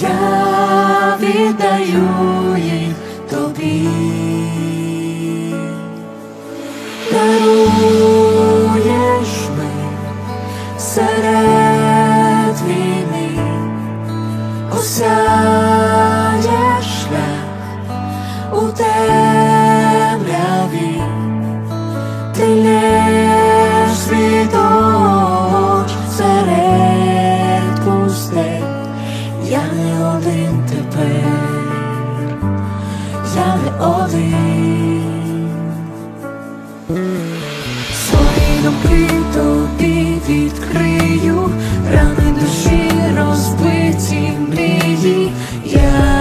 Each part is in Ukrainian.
Я віддаю їх тобі. Один. Свої думки тобі відкрию, рани душі розбиті мрії, я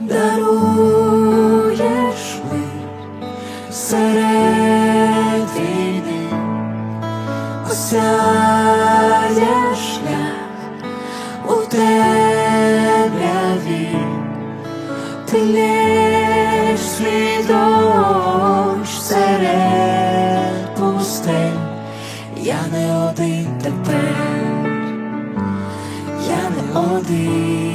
даруєш мир серед у темряві, ти лєш світоч серед пустель. Я не один тепер, один.